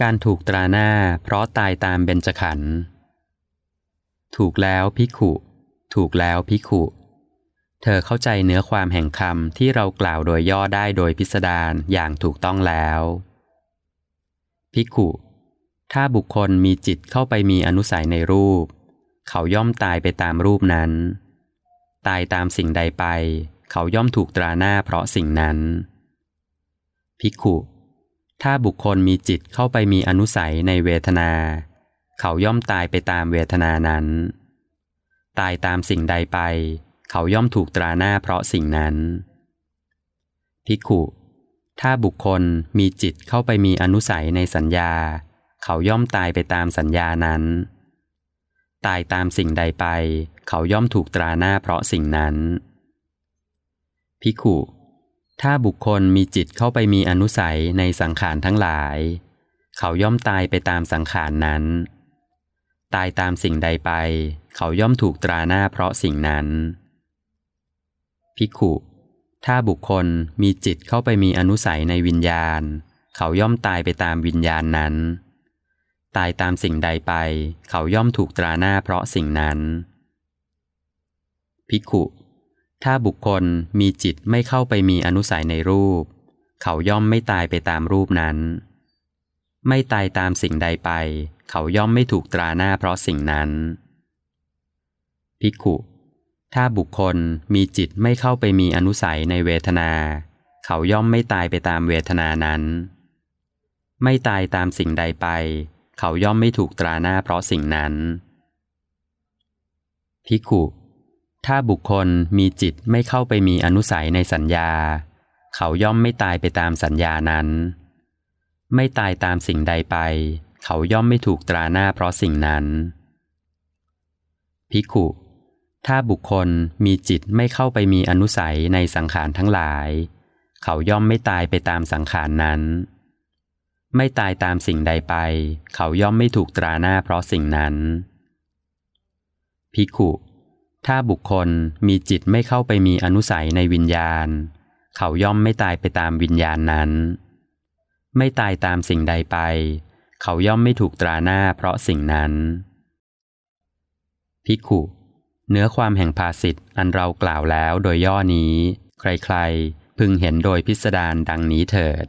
การถูกตราหน้าเพราะตายตามเบญจขันธ์ถูกแล้วพิขุ ถูกแล้วพิขุ เธอเข้าใจเนื้อความแห่งคำที่เรากล่าวโดยย่อได้โดยพิสดารอย่างถูกต้องแล้ว พิขุ ถ้าบุคคลมีจิตเข้าไปมีอนุสัยในรูป เขาย่อมตายไปตามรูปนั้น ตายตามสิ่งใดไป เขาย่อมถูกตราหน้าเพราะสิ่งนั้นภิขุ ถ้าบุคคลมีจิตเข้าไปมีอนุสัยในเวทนา เขาย่อมตายไปตามเวทนานั้น ตายตามสิ่งใดไป เขาย่อมถูกตราหน้าเพราะสิ่งนั้นภิกุถ้าบุคคลมีจิตเข้าไปมีอนุสัยในสัญญา เขาย่อมตายไปตามสัญญานั้น ตายตามสิ่งใดไป เขาย่อมถูกตราหน้าเพราะสิ่งนั้นภิกุ ถ้าบุคคลมีจิตเข้าไปมีอนุสัยในสังขารทั้งหลาย เขาย่อมตายไปตามสังขารนั้น ตายตามสิ่งใดไป เขาย่อมถูกตราหน้าเพราะสิ่งนั้นภิกุถ้าบุคคลมีจิตเข้าไปมีอนุสัยในวิญญาณ เขาย่อมตายไปตามวิญญาณนั้น ตายตามสิ่งใดไป เขาย่อมถูกตราหน้าเพราะสิ่งนั้นภิกุ ถ้าบุคคลมีจิตไม่เข้าไปมีอนุสัยในรูป เขาย่อมไม่ตายไปตามรูปนั้น ไม่ตายตามสิ่งใดไป เขาย่อมไม่ถูกตราหน้าเพราะสิ่งนั้น ภิกขุ ถ้าบุคคลมีจิตไม่เข้าไปมีอนุสัยในเวทนา เขาย่อมไม่ตายไปตามเวทนานั้น ไม่ตายตามสิ่งใดไป เขาย่อมไม่ถูกตราหน้าเพราะสิ่งนั้น ภิกขุ ถ้าบุคคลมีจิตไม่เข้าไปมีอนุสัยในสัญญา เขาย่อมไม่ตายไปตามสัญญานั้น ไม่ตายตามสิ่งใดไป เขาย่อมไม่ถูกตราหน้าเพราะสิ่งนั้นภิกุถ้าบุคคลมีจิตไม่เข้าไปมีอนุสัยในสังขารทั้งหลาย เขาย่อมไม่ตายไปตามสังขารนั้น ไม่ตายตามสิ่งใดไป เขาย่อมไม่ถูกตราหน้าเพราะสิ่งนั้นภิกุ ถ้าบุคคลมีจิตไม่เข้าไปมีอนุสัยในวิญญาณ เขาย่อมไม่ตายไปตามวิญญาณนั้น ไม่ตายตามสิ่งใดไป เขาย่อมไม่ถูกตราหน้าเพราะสิ่งนั้นภิกุเนื้อความแห่งภาสิทธ์อันเรากล่าวแล้วโดยย่อนี้ ใครๆ พึงเห็นโดยพิสดารดังนี้เถิด